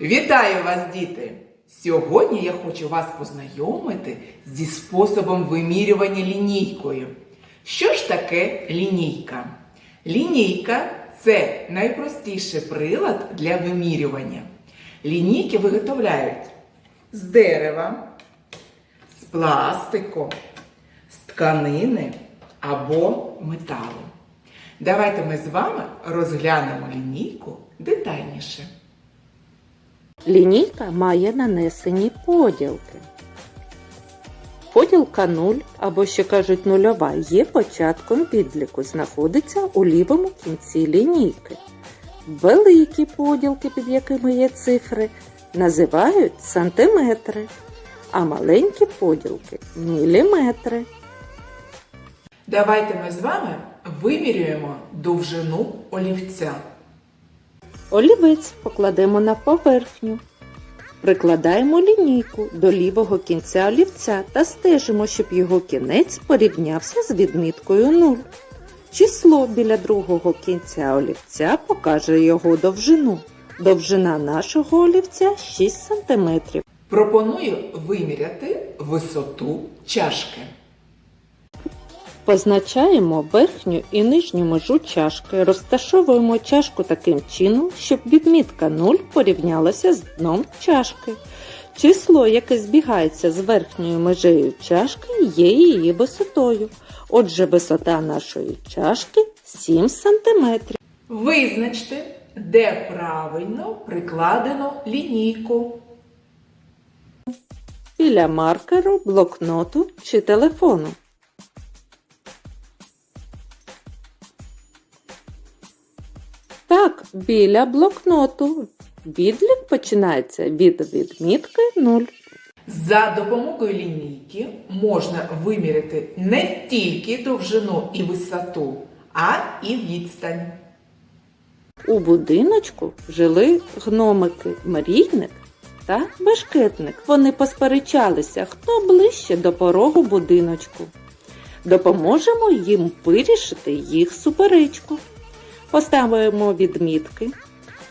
Вітаю вас, діти! Сьогодні я хочу вас познайомити зі способом вимірювання лінійкою. Що ж таке лінійка? Лінійка це найпростіший прилад для вимірювання. Лінійки виготовляють з дерева, з пластику, з тканини або металу. Давайте ми з вами розглянемо лінійку детальніше. Лінійка має нанесені поділки. Поділка 0 або ще кажуть нульова є початком підліку, знаходиться у лівому кінці лінійки. Великі поділки, під якими є цифри, називають сантиметри, а маленькі поділки міліметри. Давайте ми з вами вимірюємо довжину олівця. Олівець покладемо на поверхню. Прикладаємо лінійку до лівого кінця олівця та стежимо, щоб його кінець порівнявся з відміткою 0. Число біля другого кінця олівця покаже його довжину. Довжина нашого олівця 6 см. Пропоную виміряти висоту чашки. Позначаємо верхню і нижню межу чашки, розташовуємо чашку таким чином, щоб відмітка 0 порівнялася з дном чашки. Число, яке збігається з верхньою межею чашки, є її висотою. Отже, висота нашої чашки 7 см. Визначте, де правильно прикладено лінійку. Біля маркеру, блокноту чи телефону. Біля блокноту. Відлік починається від відмітки 0. За допомогою лінійки можна виміряти не тільки довжину і висоту, а і відстань. У будиночку жили гномики Мрійник та Бешкетник. Вони посперечалися, хто ближче до порогу будиночку. Допоможемо їм вирішити їх суперечку. Поставимо відмітки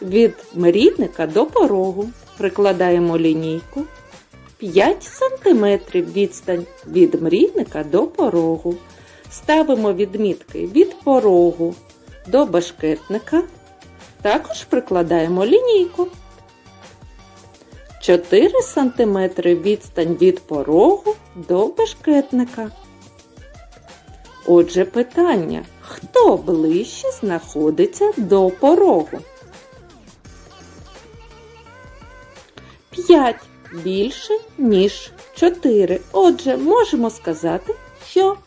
від мрійника до порогу. Прикладаємо лінійку. 5 см відстань від мрійника до порогу. Ставимо відмітки від порогу до башкетника. Також прикладаємо лінійку. 4 см відстань від порогу до башкетника. Отже, питання: хто ближче знаходиться до порогу? 5 більше, ніж 4. Отже, можемо сказати, що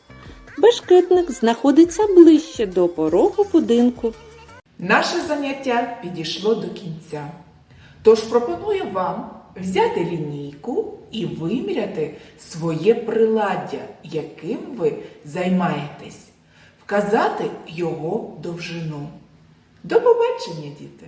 бешкетник знаходиться ближче до порогу будинку. Наше заняття підійшло до кінця. Тож пропоную вам взяти лінійку і виміряти своє приладдя, яким ви займаєтесь, вказати його довжину. До побачення, діти!